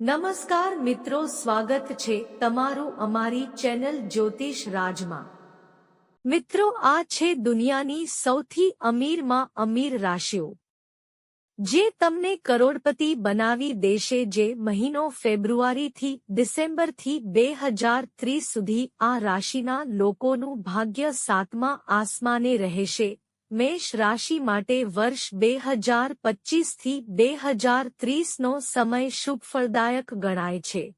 નમસ્કાર મિત્રો, સ્વાગત છે તમારું અમારી ચેનલ જ્યોતિષ રાજમાં. મિત્રો, આ છે દુનિયાની સૌથી અમીરમાં અમીર રાશિઓ. જે તમને કરોડપતિ બનાવી દેશે જે મહિનો ફેબ્રુઆરીથી ડિસેમ્બરથી બે હજાર ત્રીસ સુધી આ રાશિના લોકોનું ભાગ્ય સાતમા આસમાને રહેશે મેષ રાશિ માટે વર્ષ બે હજાર પચીસથી બે હજાર ત્રીસનો સમય શુભફળદાયક ગણાય છે.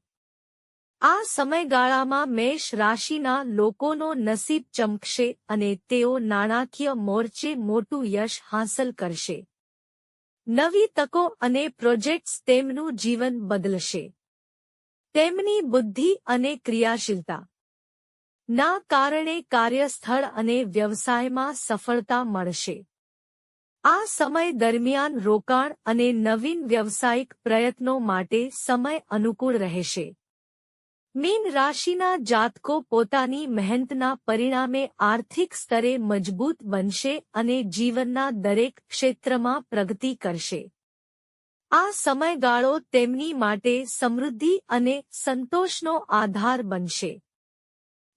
આ સમયગાળામાં મેષ રાશિના લોકોનો નસીબ ચમકશે અને તેઓ નાણાકીય મોરચે મોટું યશ હાંસલ કરશે. નવી તકો અને પ્રોજેક્ટ્સ તેમનું જીવન બદલશે. તેમની બુદ્ધિ અને ક્રિયાશીલતા ના કારણે કાર્યસ્થળ અને વ્યવસાયમાં સફળતા મળશે. આ સમય દરમિયાન રોકાણ અને નવીન વ્યવસાયિક પ્રયત્નો માટે સમય અનુકૂળ રહેશે. મીન રાશિના જાતકો પોતાની મહેનતના પરિણામે આર્થિક સ્તરે મજબૂત બનશે અને જીવનના દરેક ક્ષેત્રમાં પ્રગતિ કરશે. આ સમયગાળો તેમની માટે સમૃદ્ધિ અને સંતોષનો આધાર બનશે.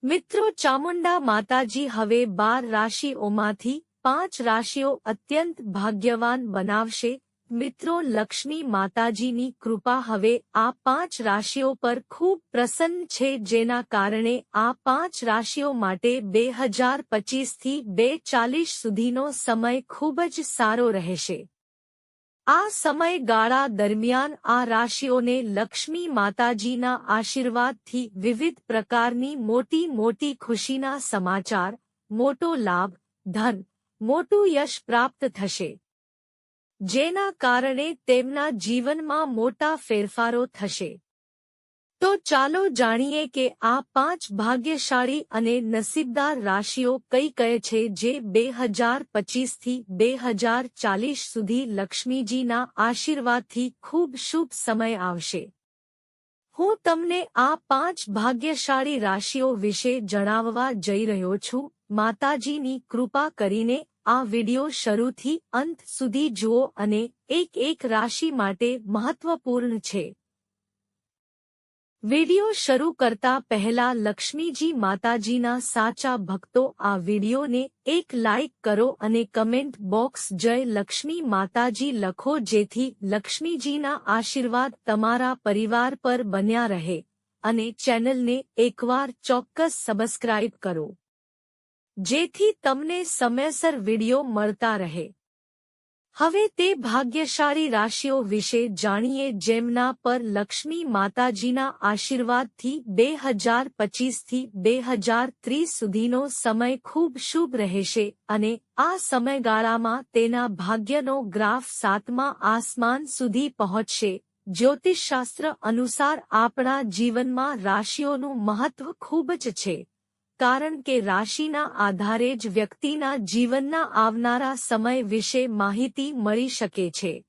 મિત્રો, ચામુંડા માતાજી હવે બાર રાશિઓમાંથી પાંચ રાશિઓ અત્યંત ભાગ્યવાન બનાવશે. મિત્રો, લક્ષ્મી માતાજીની કૃપા હવે આ પાંચ રાશિઓ પર ખૂબ પ્રસન્ન છે, જેના કારણે આ પાંચ રાશિઓ માટે બે હજાર પચીસથી બે ચાલીસ સુધીનો સમય ખૂબ જ સારો રહેશે. આ સમયગાળા દરમિયાન આ રાશિઓને લક્ષ્મી માતાજીના આશીર્વાદથી વિવિધ પ્રકારની મોટી મોટી ખુશીના સમાચાર, મોટો લાભ, ધન, મોટું યશ પ્રાપ્ત થશે. જેના કારણે તેમના જીવનમાં મોટા ફેરફારો થશે. તો ચાલો જાણીએ કે આ પાંચ ભાગ્યશાળી અને નસીબદાર રાશિઓ કઈ કહે છે જે બે હજાર પચીસથી બે હજાર ચાલીસ સુધી લક્ષ્મીજીના આશીર્વાદથી ખૂબ શુભ સમય આવશે. હું તમને આ પાંચ ભાગ્યશાળી રાશિઓ વિશે જણાવવા જઈ રહ્યો છું. માતાજીની કૃપા કરીને આ વિડિયો શરૂથી અંત સુધી જુઓ અને એક એક રાશિ માટે મહત્વપૂર્ણ છે. વિડિયો શરૂ કરતા પહેલા લક્ષ્મીજી માતાજીના સાચા ભક્તો આ વિડિયોને એક લાઇક કરો અને કમેન્ટ બોક્સ જય લક્ષ્મી માતાજી લખો જેથી લક્ષ્મીજીના આશીર્વાદ તમારા પરિવાર પર બન્યા રહે અને ચેનલને એકવાર ચોક્કસ સબસ્ક્રાઇબ કરો. જેથી તમને સમયસર વિડિયો મળતા રહે. હવે તે ભાગ્યશાળી રાશિઓ વિશે જાણીએ જેમના પર લક્ષ્મી માતાજીના આશીર્વાદથી બે હજાર પચીસથી બે હજાર ત્રીસ સુધીનો સમય ખૂબ શુભ રહેશે અને આ સમયગાળામાં તેના ભાગ્યનો ગ્રાફ સાતમા આસમાન સુધી પહોંચશે. જ્યોતિષશાસ્ત્ર અનુસાર આપણા જીવનમાં રાશિઓનું મહત્વ ખૂબ જ છે. કારણ કે રાશિના આધારે જ વ્યક્તિના જીવનના આવનારા સમય વિશે માહિતી મળી શકે છે.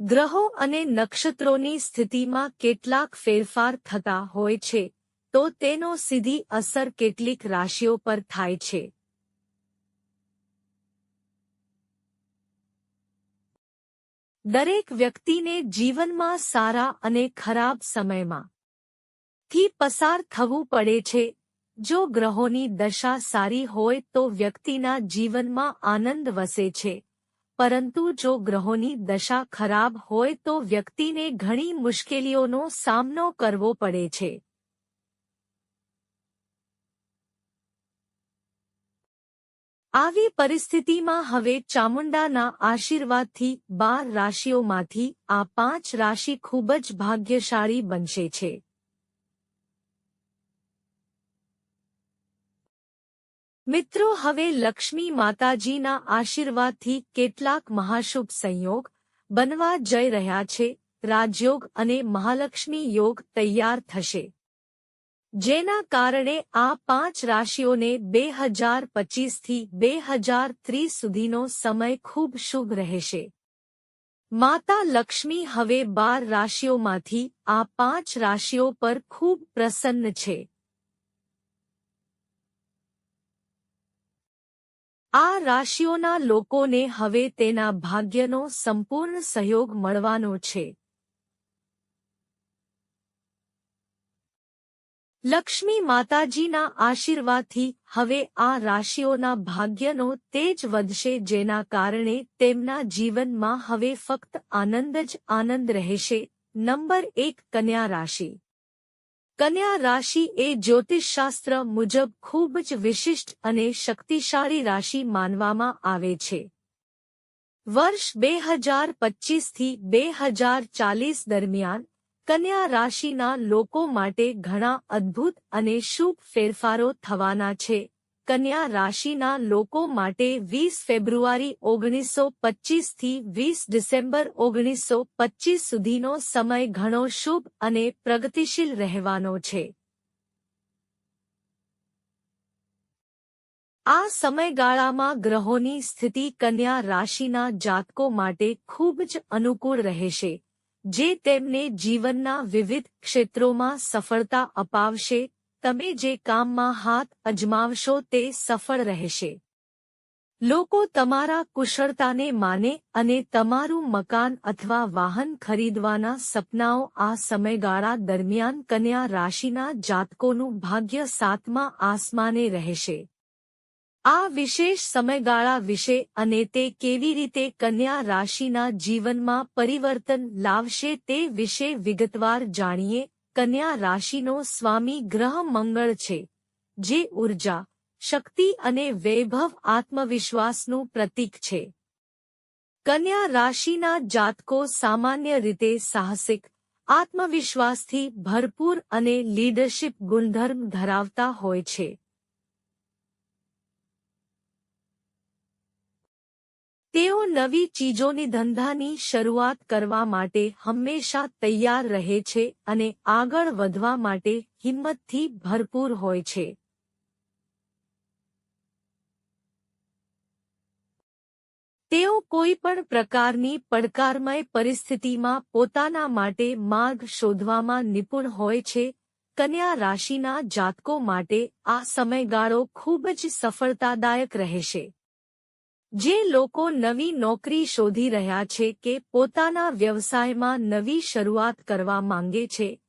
ગ્રહો અને નક્ષત્રોની સ્થિતિમાં કેટલાક ફેરફાર થતા હોય છે, તો તેનો સીધી અસર કેટલીક રાશિઓ પર થાય છે. દરેક વ્યક્તિને જીવનમાં સારા અને ખરાબ સમયમાં થી પસાર થવું પડે છે. જો ગ્રહોની દશા સારી હોય તો વ્યક્તિના જીવનમાં આનંદ વસે છે. પરંતુ જો ગ્રહોની દશા ખરાબ હોય તો વ્યક્તિને ઘણી મુશ્કેલીઓનો સામનો કરવો પડે છે. આવી પરિસ્થિતિમાં હવે ચામુંડાના આશીર્વાદથી બાર રાશિઓમાંથી આ પાંચ રાશિ ખૂબ જ ભાગ્યશાળી બનશે છે. મિત્રો, હવે લક્ષ્મી માતાજીના આશીર્વાદથી કેટલાક મહાશુભ સંયોગ બનવા જઈ રહ્યા છે. રાજયોગ અને મહાલક્ષ્મી યોગ તૈયાર થશે. જેના કારણે આ પાંચ રાશિઓને બે હજાર પચીસથી બે હજાર ત્રીસ સુધીનો સમય ખૂબ શુભ રહેશે. માતા લક્ષ્મી હવે બાર રાશિઓમાંથી આ પાંચ રાશિઓ પર ખૂબ પ્રસન્ન છે. આ રાશિઓના લોકોને હવે તેના ભાગ્યનો સંપૂર્ણ સહયોગ મળવાનો છે. લક્ષ્મી માતાજીના આશીર્વાદથી હવે આ રાશિઓના ભાગ્યનો તેજ વધશે જેના કારણે તેમના જીવનમાં હવે ફક્ત આનંદ જ આનંદ રહેશે. નંબર એક કન્યા રાશિ. કન્યા રાશિ એ જ્યોતિષશાસ્ત્ર મુજબ ખૂબ જ વિશિષ્ટ અને શક્તિશાળી રાશિ માનવામાં આવે છે. વર્ષ બે હજાર પચીસથી બે હજાર ચાલીસ દરમિયાન કન્યા રાશિના લોકો માટે ઘણા અદ્ભુત અને શુભ ફેરફારો થવાના છે. કન્યા રાશિના લોકો માટે વીસ ફેબ્રુઆરી ઓગણીસો પચીસથી વીસ ડિસેમ્બર ઓગણીસો પચીસ સુધીનો સમય ઘણો શુભ અને પ્રગતિશીલ રહેવાનો છે. આ સમયગાળામાં ગ્રહોની સ્થિતિ કન્યા રાશિના જાતકો માટે ખૂબ જ અનુકૂળ રહેશે, જે તેમને જીવનના વિવિધ ક્ષેત્રોમાં સફળતા અપાવશે તમે જે કામમાં હાથ અજમાવશો તે સફળ રહેશે. લોકો તમારા કુશળતાને માને અને તમારું મકાન અથવા વાહન ખરીદવાના સપનાઓ આ સમયગાળા દરમિયાન કન્યા રાશિના જાતકોનું ભાગ્ય સાતમા આસમાને રહેશે. આ વિશેષ સમયગાળા વિશે અને તે કેવી રીતે કન્યા રાશિના જીવનમાં પરિવર્તન લાવશે તે વિશે વિગતવાર જાણીએ કન્યા રાશિનો સ્વામી ગ્રહ મંગળ છે, જે ઊર્જા, શક્તિ અને વૈભવ આત્મવિશ્વાસનું પ્રતીક છે. કન્યા રાશિના જાતકો સામાન્ય રીતે સાહસિક, આત્મવિશ્વાસથી ભરપૂર અને લીડરશિપ ગુણધર્મ ધરાવતા હોય છે. તેઓ નવી ચીજોની ધંધાની શરૂઆત કરવા માટે હંમેશા તૈયાર રહે છે અને આગળ વધવા માટે હિંમતથી ભરપૂર હોય છે. તેઓ કોઈ પણ પ્રકારની પડકારમય પરિસ્થિતિમાં પોતાના માટે માર્ગ શોધવામાં નિપુણ હોય છે. કન્યા રાશિના જાતકો માટે આ સમયગાળો ખૂબ જ સફળતાદાયક રહેશે. જે લોકો નવી નોકરી શોધી રહ્યા છે કે પોતાના વ્યવસાયમાં નવી શરૂઆત કરવા માંગે છે,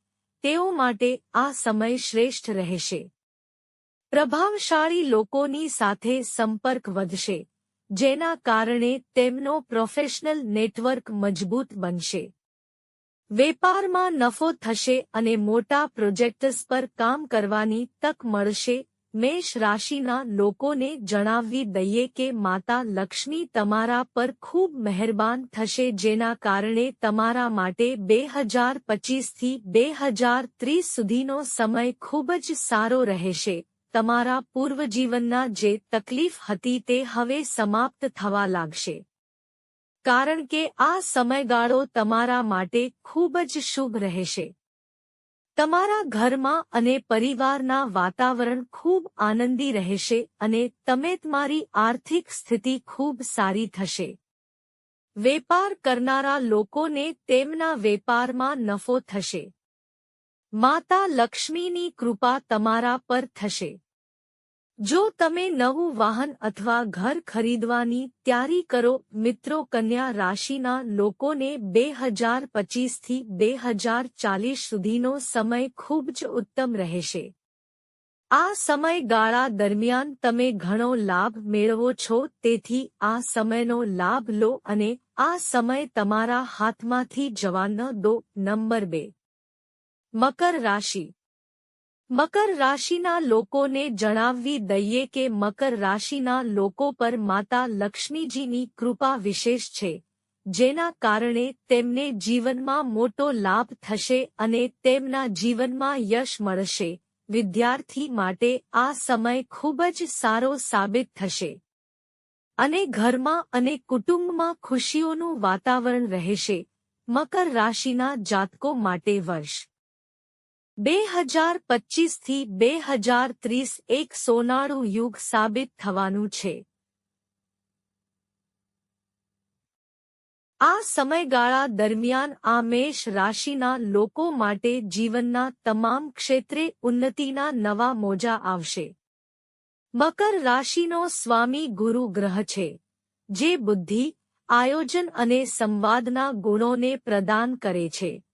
તેઓ માટે આ સમય શ્રેષ્ઠ રહેશે. પ્રભાવશાળી લોકોની સાથે સંપર્ક વધશે, જેના કારણે તેમનો પ્રોફેશનલ નેટવર્ક મજબૂત બનશે. વેપારમાં નફો થશે અને મોટા પ્રોજેક્ટ્સ પર કામ કરવાની તક મળશે મેષ રાશિના લોકોને જણાવી દઈએ કે માતા લક્ષ્મી તમારા પર ખૂબ મહેરબાન થશે, જેના કારણે તમારા માટે બે હજાર પચીસથી બે હજાર ત્રીસ સુધીનો સમય ખૂબ જ સારો રહેશે. તમારા પૂર્વજીવનના જે તકલીફ હતી તે હવે સમાપ્ત થવા લાગશે. કારણ કે આ સમયગાળો તમારા માટે ખૂબ જ શુભ રહેશે. તમારા ઘરમાં અને પરિવારના વાતાવરણ ખૂબ આનંદી રહેશે અને તમે તમારી આર્થિક સ્થિતિ ખૂબ સારી થશે. વેપાર કરનારા લોકોને તેમના વેપારમાં નફો થશે. માતા લક્ષ્મીની કૃપા તમારા પર થશે. જો તમે નવું વાહન અથવા ઘર ખરીદવાની તૈયારી કરો, મિત્રો કન્યા રાશિના લોકોને બે હજાર પચીસથી બે હજાર ચાલીસ સુધીનો સમય ખૂબ જ ઉત્તમ રહેશે. આ સમયગાળા દરમિયાન તમે ઘણો લાભ મેળવો છો, તેથી આ સમયનો લાભ લો અને આ સમય તમારા હાથમાંથી જવા ન દો. નંબર બે. મકર રાશિ. મકર રાશિના લોકોને જણાવવી દઈએ કે મકર રાશિના લોકો પર માતા લક્ષ્મીજીની કૃપા વિશેષ છે, જેના કારણે તેમને જીવનમાં મોટો લાભ થશે અને તેમના જીવનમાં યશ મળશે. વિદ્યાર્થી માટે આ સમય ખૂબ જ સારો સાબિત થશે. અને ઘરમાં અને કુટુંબમાં ખુશીઓનું વાતાવરણ રહેશે. મકર રાશિના જાતકો માટે વર્ષ બે હજાર પચીસથી બે હજાર ત્રીસ એક સોનાળું યુગ સાબિત થવાનું છે. આ સમયગાળા દરમિયાન આ મેષ રાશિના લોકો માટે જીવનના તમામ ક્ષેત્રે ઉન્નતિના નવા મોજા આવશે. મકર રાશિનો સ્વામી ગુરુ ગ્રહ છે, જે બુદ્ધિ, આયોજન અને સંવાદના ગુણોને પ્રદાન કરે છે.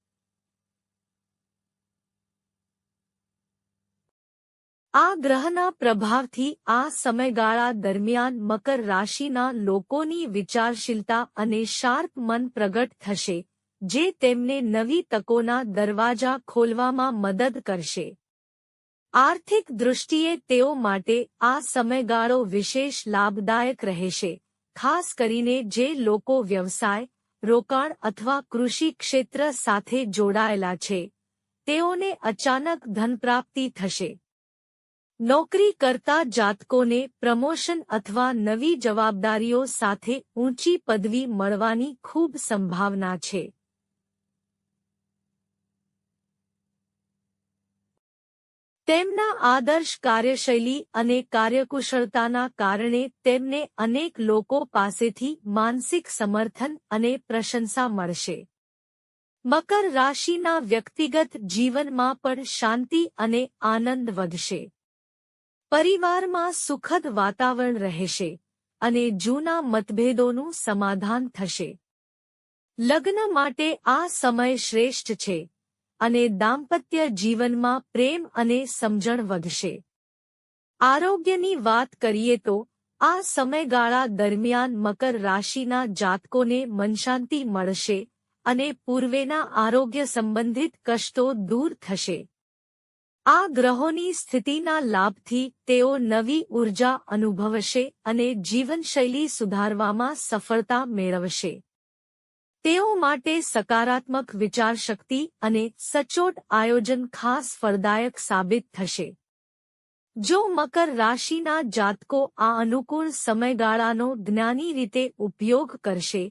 આ ગ્રહના પ્રભાવથી આ સમયગાળા દરમિયાન મકર રાશિના લોકોની વિચારશીલતા અને શાર્પ મન પ્રગટ થશે, જે તેમને નવી તકોના દરવાજા ખોલવામાં મદદ કરશે. આર્થિક દૃષ્ટિએ તેઓ માટે આ સમયગાળો વિશેષ લાભદાયક રહેશે, ખાસ કરીને જે લોકો વ્યવસાય, રોકાણ અથવા કૃષિ ક્ષેત્ર સાથે જોડાયેલા છે. તેઓને અચાનક ધનપ્રાપ્તિ થશે. નોકરી કરતા જાતકોને પ્રમોશન અથવા નવી જવાબદારીઓ સાથે ઊંચી પદવી મળવાની ખૂબ સંભાવના છે. તેમના આદર્શ કાર્યશૈલી અને કાર્યકુશળતાના કારણે તેમને અનેક લોકો પાસેથી માનસિક સમર્થન અને પ્રશંસા મળશે. મકર રાશિના વ્યક્તિગત જીવનમાં પણ શાંતિ અને આનંદ વધશે. પરિવારમાં સુખદ વાતાવરણ રહેશે અને જૂના મતભેદોનું સમાધાન થશે. લગ્ન માટે આ સમય શ્રેષ્ઠ છે અને દાંપત્ય જીવનમાં પ્રેમ અને સમજણ વધશે. આરોગ્યની વાત કરીએ તો, આ સમયગાળા દરમિયાન મકર રાશિના જાતકોને મનશાંતિ મળશે અને પૂર્વેના આરોગ્ય સંબંધિત કષ્ટો દૂર થશે. આ ગ્રહોની સ્થિતિના લાભથી તેઓ નવી ઊર્જા અનુભવશે અને જીવનશૈલી સુધારવામાં સફળતા મેળવશે. તેઓ માટે સકારાત્મક વિચારશક્તિ અને સચોટ આયોજન ખાસ ફળદાયક સાબિત થશે. જો મકર રાશિના જાતકો આ અનુકૂળ સમયગાળાનો જ્ઞાની રીતે ઉપયોગ કરશે,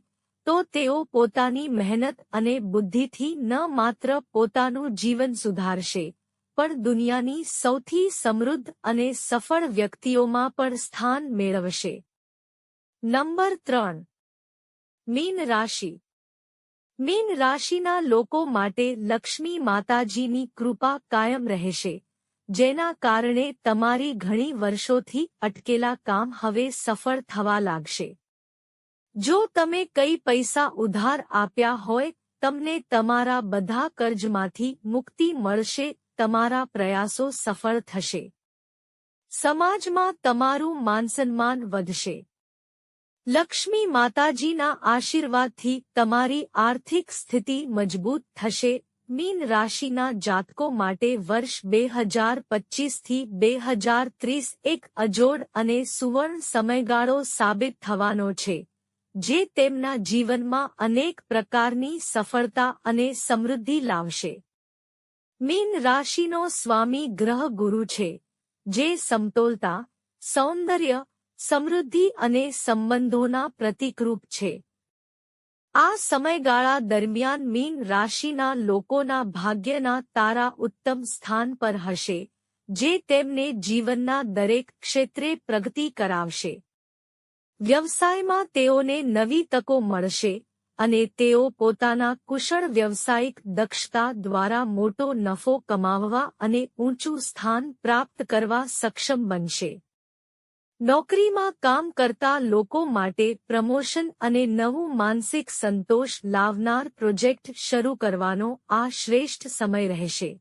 તો તેઓ પોતાની મહેનત અને બુદ્ધિથી ન માત્ર પોતાનું જીવન સુધારશે. પણ દુનિયાની સૌથી સમૃદ્ધ અને સફળ વ્યક્તિઓમાં પણ સ્થાન મેળવશે. નંબર ત્રણ. મીન રાશિ. મીન રાશિના લોકો માટે લક્ષ્મી માતાજીની કૃપા કાયમ રહેશે, જેના કારણે તમારી ઘણી વર્ષોથી અટકેલા કામ હવે સફળ થવા લાગશે. જો તમે કઈ પૈસા ઉધાર આપ્યા હોય, તમને તમારા બધા કર્જમાંથી મુક્તિ મળશે તમારા પ્રયાસો સફળ થશે. સમાજમાં તમારું માનસન્માન વધશે. લક્ષ્મી માતાજીના આશીર્વાદથી તમારી આર્થિક સ્થિતિ મજબૂત થશે. મીન રાશિના જાતકો માટે વર્ષ બે હજાર પચીસથી બે હજાર ત્રીસ એક અજોડ અને સુવર્ણ સમયગાળો સાબિત થવાનો છે, જે તેમના જીવનમાં અનેક પ્રકારની સફળતા અને સમૃદ્ધિ લાવશે. મીન રાશિનો સ્વામી ગ્રહ ગુરુ છે, જે સમતોલતા, સૌંદર્ય, સમૃદ્ધિ અને સંબંધોના પ્રતિકરૂપ છે. આ સમયગાળા દરમિયાન મીન રાશિના લોકોના ભાગ્યના તારા ઉત્તમ સ્થાન પર હશે, જે તેમને જીવનના દરેક ક્ષેત્રે પ્રગતિ કરાવશે. વ્યવસાયમાં તેઓને નવી તકો મળશે અને તેઓ પોતાના કુશળ વ્યવસાયિક દક્ષતા દ્વારા મોટો નફો કમાવવા અને ઊંચું સ્થાન પ્રાપ્ત કરવા સક્ષમ બનશે. નોકરીમાં કામ કરતા લોકો માટે પ્રમોશન અને નવું માનસિક સંતોષ લાવનાર પ્રોજેક્ટ શરૂ કરવાનો આ શ્રેષ્ઠ સમય રહેશે.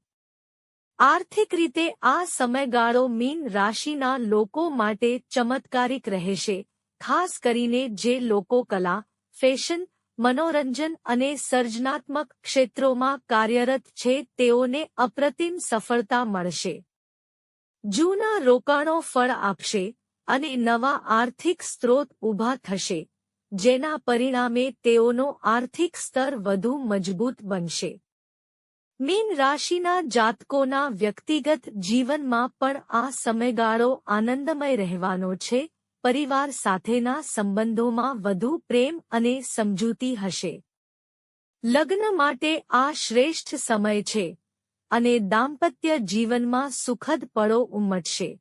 આર્થિક રીતે આ સમયગાળો મીન રાશિના લોકો માટે ચમત્કારિક રહેશે, ખાસ કરીને જે લોકો કલા, ફેશન મનોરંજન અને સર્જનાત્મક ક્ષેત્રોમાં કાર્યરત છે, તેઓને અપ્રતિમ સફળતા મળશે. જૂના રોકાણો ફળ આપશે અને નવા આર્થિક સ્ત્રોત ઊભા થશે, જેના પરિણામે તેઓનો આર્થિક સ્તર વધુ મજબૂત બનશે. મીન રાશિના જાતકોના વ્યક્તિગત જીવનમાં પણ આ સમયગાળો આનંદમય રહેવાનો છે પરિવાર સાથેના સંબંધોમાં વધુ પ્રેમ અને સમજૂતી હશે. લગ્ન માટે આ શ્રેષ્ઠ સમય છે અને દાંપત્ય જીવનમાં સુખદ પળો ઉમટશે.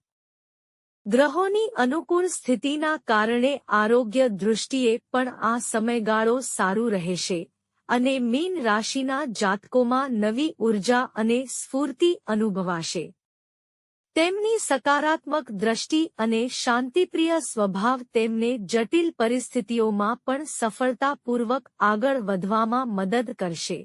ગ્રહોની અનુકૂળ સ્થિતિના કારણે આરોગ્ય દૃષ્ટિએ પણ આ સમયગાળો સારું રહેશે અને મીન રાશિના જાતકોમાં નવી ઊર્જા અને સ્ફૂર્તિ અનુભવાશે. તેમની સકારાત્મક દ્રષ્ટિ અને શાંતિપ્રિય સ્વભાવ તેમને જટિલ પરિસ્થિતિઓમાં પણ સફળતાપૂર્વક આગળ વધવામાં મદદ કરશે.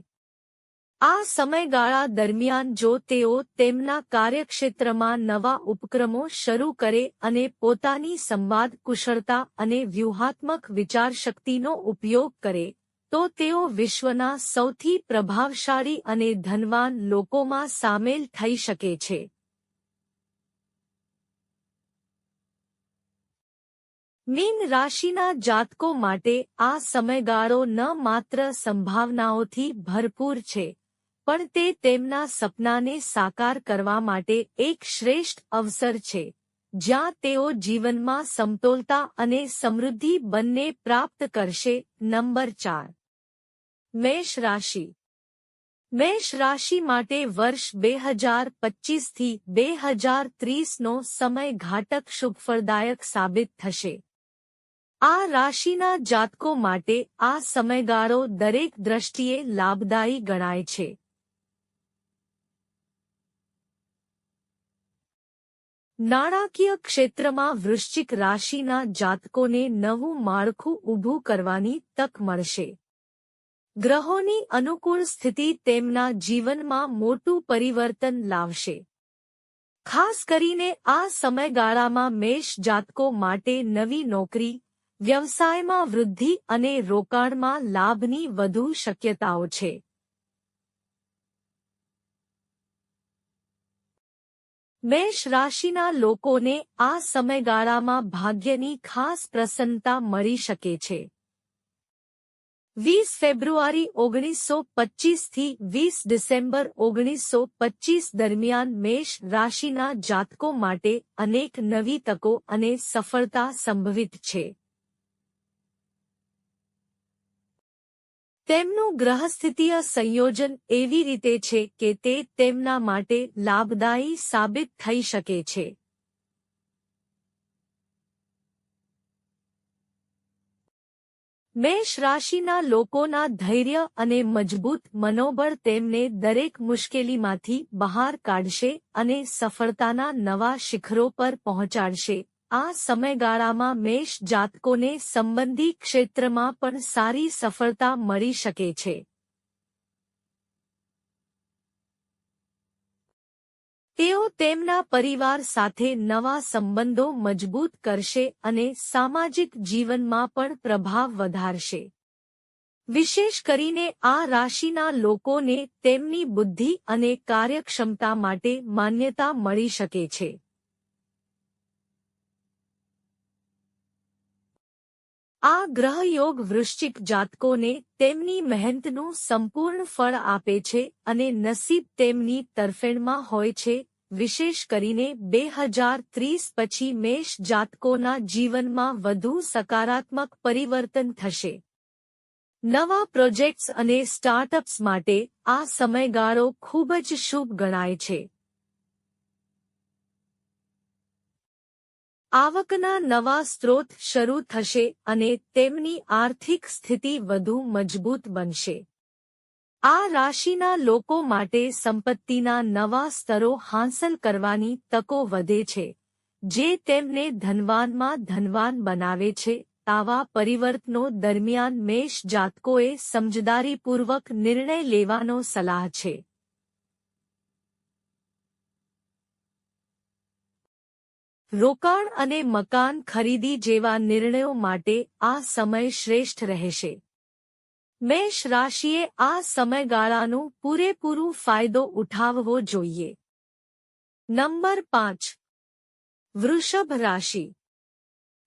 આ સમયગાળા દરમિયાન જો તેઓ તેમના કાર્યક્ષેત્રમાં નવા ઉપક્રમો શરૂ કરે અને પોતાની સંવાદ કુશળતા અને વ્યૂહાત્મક વિચારશક્તિનો ઉપયોગ કરે, તો તેઓ વિશ્વના સૌથી પ્રભાવશાળી અને ધનવાન લોકોમાં સામેલ થઈ શકે છે. મીન રાશિના જાતકો માટે આ સમયગાળો ન માત્ર સંભાવનાઓથી ભરપૂર છે, પણ તે તેમના સપનાને સાકાર કરવા માટે એક શ્રેષ્ઠ અવસર છે, જ્યાં તેઓ જીવનમાં સમતોલતા અને સમૃદ્ધિ બંને પ્રાપ્ત કરશે. નંબર ચાર. મેષ રાશિ. મેષ રાશિ માટે વર્ષ બે હજાર પચીસથી બે હજાર ત્રીસનો સમય ઘાટક શુભફળદાયક સાબિત થશે. આ રાશિના જાતકો માટે આ સમયગાળો દરેક દ્રષ્ટિએ લાભદાયી ગણાય છે. નાણાકીય ક્ષેત્રમાં વૃશ્ચિક રાશિના જાતકોને નવું માળખું ઊભું કરવાની તક મળશે. ગ્રહોની અનુકૂળ સ્થિતિ તેમના જીવનમાં મોટું પરિવર્તન લાવશે. ખાસ કરીને આ સમયગાળામાં મેષ જાતકો માટે નવી નોકરી વ્યવસાયમાં વૃદ્ધિ અને રોકાણમાં લાભની વધુ શક્યતાઓ છે. મેષ રાશિના લોકોને આ સમયગાળામાં ભાગ્યની ખાસ પ્રસન્નતા મળી શકે છે. વીસ ફેબ્રુઆરી ઓગણીસો પચીસથી વીસ ડિસેમ્બર ઓગણીસો પચીસ દરમિયાન મેષ રાશિના જાતકો માટે અનેક નવી તકો અને સફળતા સંભવિત છે. તેમનું ગ્રહસ્થિતીય સંયોજન એવી રીતે છે કે તે તેમના માટે લાભદાયી સાબિત થઈ શકે છે. મેષ રાશિના લોકોના ધૈર્ય અને મજબૂત મનોબળ તેમને દરેક મુશ્કેલીમાંથી બહાર કાઢશે અને સફળતાના નવા શિખરો પર પહોંચાડશે. આ સમયગાળામાં મેષ જાતકોને સંબંધી ક્ષેત્રમાં પણ સારી સફળતા મળી શકે છે. તેઓ તેમના પરિવાર સાથે નવા સંબંધો મજબૂત કરશે અને સામાજિક જીવનમાં પણ પ્રભાવ વધારશે. વિશેષ કરીને આ રાશિના લોકોને તેમની બુદ્ધિ અને કાર્યક્ષમતા માટે માન્યતા મળી શકે છે. આ ગ્રહયોગ વૃશ્ચિક જાતકોને તેમની મહેનતનું સંપૂર્ણ ફળ આપે છે અને નસીબ તેમની તરફેણમાં હોય છે, વિશેષ કરીને બે હજાર ત્રીસ પછી મેષ જાતકોના જીવનમાં વધુ સકારાત્મક પરિવર્તન થશે. નવા પ્રોજેક્ટ્સ અને સ્ટાર્ટઅપ્સ માટે આ સમયગાળો ખૂબ જ શુભ ગણાય છે. આવકના નવા સ્ત્રોત શરૂ થશે અને તેમની આર્થિક સ્થિતિ વધુ મજબૂત બનશે. આ રાશિના લોકો માટે સંપત્તિના નવા સ્તરો હાંસલ કરવાની તકો વધે છે, જે તેમને ધનવાનમાં ધનવાન બનાવે છે. આવા પરિવર્તનો દરમિયાન મેષ જાતકોએ સમજદારીપૂર્વક નિર્ણય લેવાનો સલાહ છે. રોકાણ અને મકાન ખરીદી જેવા નિર્ણયો માટે આ સમય શ્રેષ્ઠ રહેશે. મેષ રાશિએ આ સમયગાળાનું પૂરેપૂરું ફાયદો ઉઠાવવો જોઈએ. નંબર પાંચ. વૃષભ રાશિ.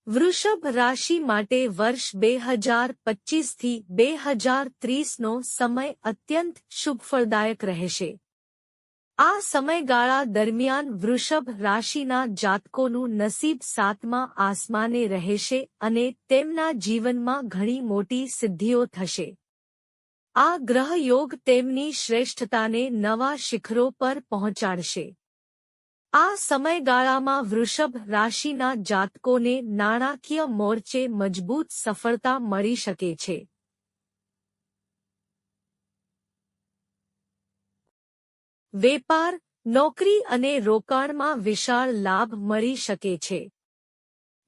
વૃષભ રાશિ માટે વર્ષ બે હજાર પચીસથી બે હજાર ત્રીસનો સમય અત્યંત શુભફળદાયક રહેશે. આ સમયગાળા દરમિયાન વૃષભ રાશિના જાતકોનું નસીબ સાતમા આસમાને રહેશે અને તેમના જીવનમાં ઘણી મોટી સિદ્ધિઓ થશે. આ ગ્રહયોગ તેમની શ્રેષ્ઠતાને નવા શિખરો પર પહોંચાડશે. આ સમયગાળામાં વૃષભ રાશિના જાતકોને નાણાકીય મોરચે મજબૂત સફળતા મળી શકે છે. વેપાર, નોકરી અને રોકાણમાં વિશાળ લાભ મળી શકે છે.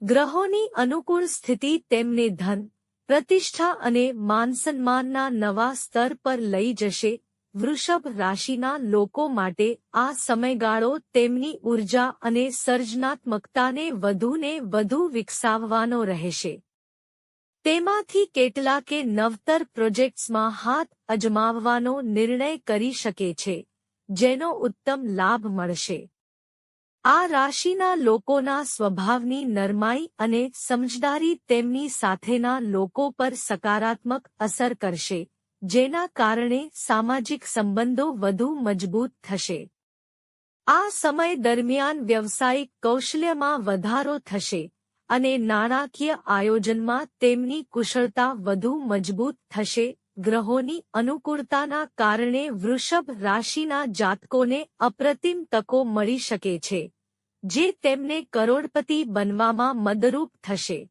ગ્રહોની અનુકૂળ સ્થિતિ તેમને ધન, પ્રતિષ્ઠા અને માનસન્માનના નવા સ્તર પર લઈ જશે. વૃષભ રાશિના લોકો માટે આ સમયગાળો તેમની ઊર્જા અને સર્જનાત્મકતાને વધુને વધુ વિકસાવવાનો રહેશે. તેમાંથી કેટલાકે નવતર પ્રોજેક્ટ્સમાં હાથ અજમાવવાનો નિર્ણય કરી શકે છે. જેનો ઉત્તમ લાભ મળશે. આ રાશિના લોકોના સ્વભાવની નરમાઈ અને સમજદારી તેમની સાથેના લોકો પર સકારાત્મક અસર કરશે, જેના કારણે સામાજિક સંબંધો વધુ મજબૂત થશે. આ સમય દરમિયાન વ્યવસાયિક કૌશલ્યમાં વધારો થશે અને નાણાકીય આયોજનમાં તેમની કુશળતા વધુ મજબૂત થશે. ગ્રહોની અનુકૂળતાના કારણે વૃષભ રાશિના જાતકોને અપ્રતિમ તકો મળી શકે છે, જે તેમને કરોડપતિ બનવામાં મદરૂપ થશે.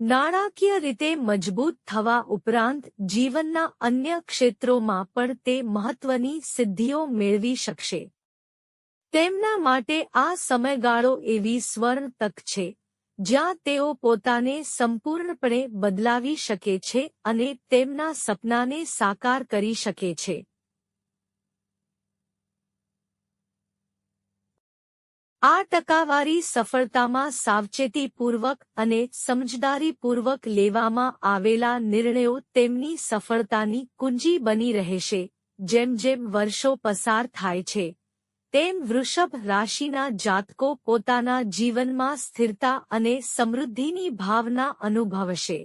નાણાકીય રીતે મજબૂત થવા ઉપરાંત જીવનના અન્ય ક્ષેત્રોમાં પણ તે મહત્વની સિદ્ધિઓ મેળવી શકશે. તેમના માટે આ સમયગાળો એવી સ્વર્ણ તક છે. જ્યાં તેઓ પોતાને સંપૂર્ણપણે બદલાવી શકે છે અને તેમના સપનાને સાકાર કરી શકે છે. આ ટકાવારી સફળતામાં સાવચેતીપૂર્વક અને સમજદારીપૂર્વક લેવામાં આવેલા નિર્ણયો તેમની સફળતાની કુંજી બની રહેશે, જેમ જેમ વર્ષો પસાર થાય છે. તેમ વૃષભ રાશિના જાતકો પોતાના જીવનમાં સ્થિરતા અને સમૃદ્ધિની ભાવના અનુભવશે.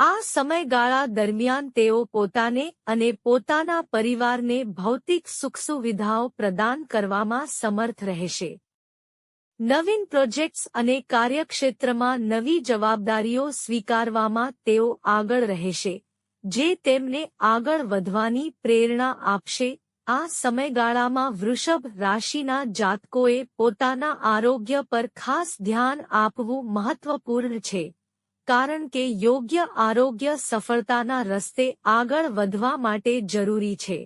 આ સમયગાળા દરમિયાન તેઓ પોતાને અને પોતાના પરિવારને ભૌતિક સુખસુવિધાઓ પ્રદાન કરવામાં સમર્થ રહેશે. નવીન પ્રોજેક્ટ્સ અને કાર્યક્ષેત્રમાં નવી જવાબદારીઓ સ્વીકારવામાં તેઓ આગળ રહેશે, જે તેમને આગળ વધવાની પ્રેરણા આપશે આ સમયગાળામાં વૃષભ રાશિના જાતકોએ પોતાના આરોગ્ય પર ખાસ ધ્યાન આપવું મહત્વપૂર્ણ છે, કારણ કે યોગ્ય આરોગ્ય સફળતાના રસ્તે આગળ વધવા માટે જરૂરી છે.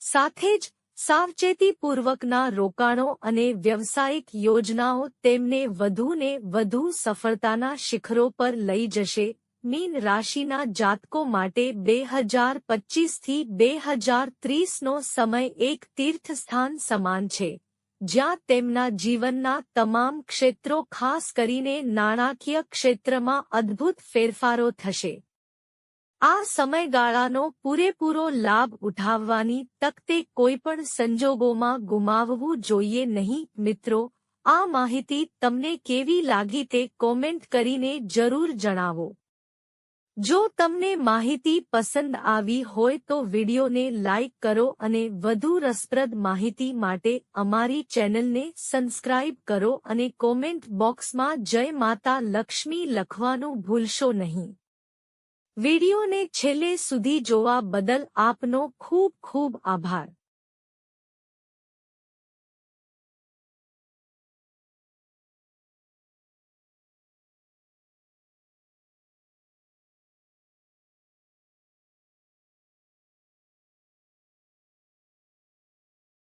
સાથે જ, સાવચેતીપૂર્વકના રોકાણો અને વ્યવસાયિક યોજનાઓ તેમને વધુને વધુ સફળતાના શિખરો પર લઈ જશે મીન રાશિના જાતકો માટે બે હજાર પચીસથી બે હજાર ત્રીસનો સમય એક તીર્થસ્થાન સમાન છે, જ્યાં તેમના જીવનના તમામ ક્ષેત્રો ખાસ કરીને નાણાકીય ક્ષેત્રમાં અદ્ભુત ફેરફારો થશે. આ સમયગાળાનો પૂરેપૂરો લાભ ઉઠાવવાની તક તે કોઈપણ સંજોગોમાં ગુમાવવું જોઈએ નહીં. મિત્રો, આ માહિતી તમને કેવી લાગી તે કોમેન્ટ કરીને જરૂર જણાવો. જો તમને માહિતી પસંદ આવી હોય તો વિડિયોને લાઇક કરો અને વધુ રસપ્રદ માહિતી માટે અમારી ચેનલને સબસ્ક્રાઇબ કરો અને કોમેન્ટ બોક્સમાં જય માતા લક્ષ્મી લખવાનું ભૂલશો નહીં. વિડિયોને છેલ્લે સુધી જોવા બદલ આપનો ખૂબ ખૂબ આભાર.